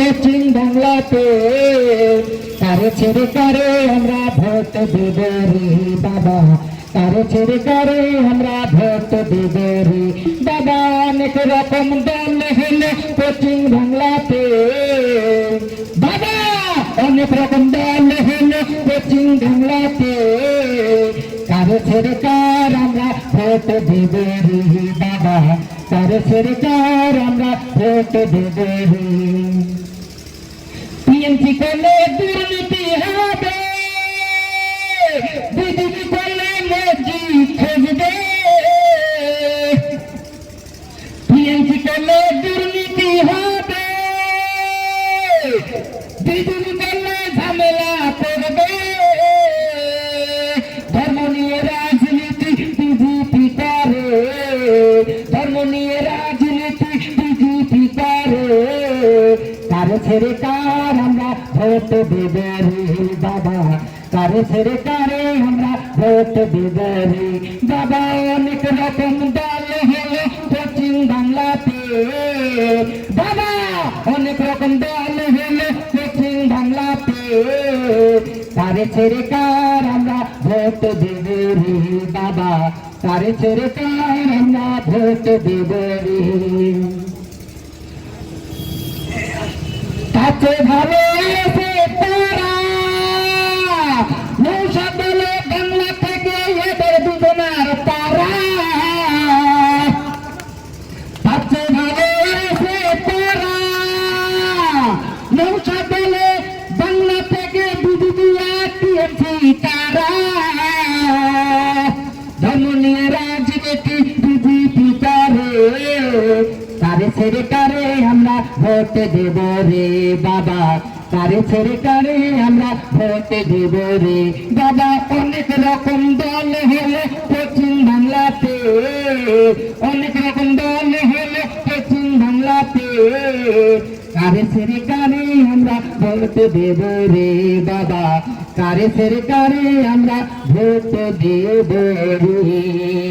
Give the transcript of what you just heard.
পশ্চিম বাংলাতে। কারে ছেড়ে কারে আমরা ভোট দেব রে বাবা। কারে ছেড়ে কারে আমরা ভোট দেব রে বাবা। অনেক রকম দল হলে পশ্চিম বাংলাতে। বাবা, অনেক রকম দল হলে পশ্চিম বাংলাতে। কারে ছেড়ে কার আমরা ভোট দেব রে বাবা। কারে ছেড়ে কার আমরা ভোট দেব রে। টিএমসি করলে দুর্নীতি হবে। বিজেপি করলে মসজি খুঁজবে টিএমসি করলে দুর্নীতি হবে। বিজেপি করলে ঝামেলা করবে। ধর্ম নিয়ে রাজনীতি বিজেপি করে। ধর্ম নিয়ে রাজনীতি বিজেপি করে। কারে ছেড়ে কার ভোট দেব রে বাবা। কারে ছেড়ে কারে আমরা ভোট দেব রে বাবা, অনেক রকম দল হলো পশ্চিম বাংলাতে। বাবা, অনেক রকম দল হলো পশ্চিম বাংলাতে। কারে ছেড়ে কার আমরা ভোট দেব রে বাবা। কারে ছেড়ে কার আমরা ভোট দেব রে কাছে ভালো ধর্ম নিয়ে রাজনীতি বিজেপি করে কারে ছেড়ে কারে আমরা ভোট দেব রে বাবা। কারে ছেড়ে কারে আমরা ভোট দেব রে বাবা। অনেক রকম দল হলে পশ্চিম বাংলাতে, অনেক রকম দল হলে পশ্চিম বাংলাতে। কারে সেরে কারে আমরা ভোট দেব রে বাবা? কারে সেরে কারে আমরা ভোট দেব রে।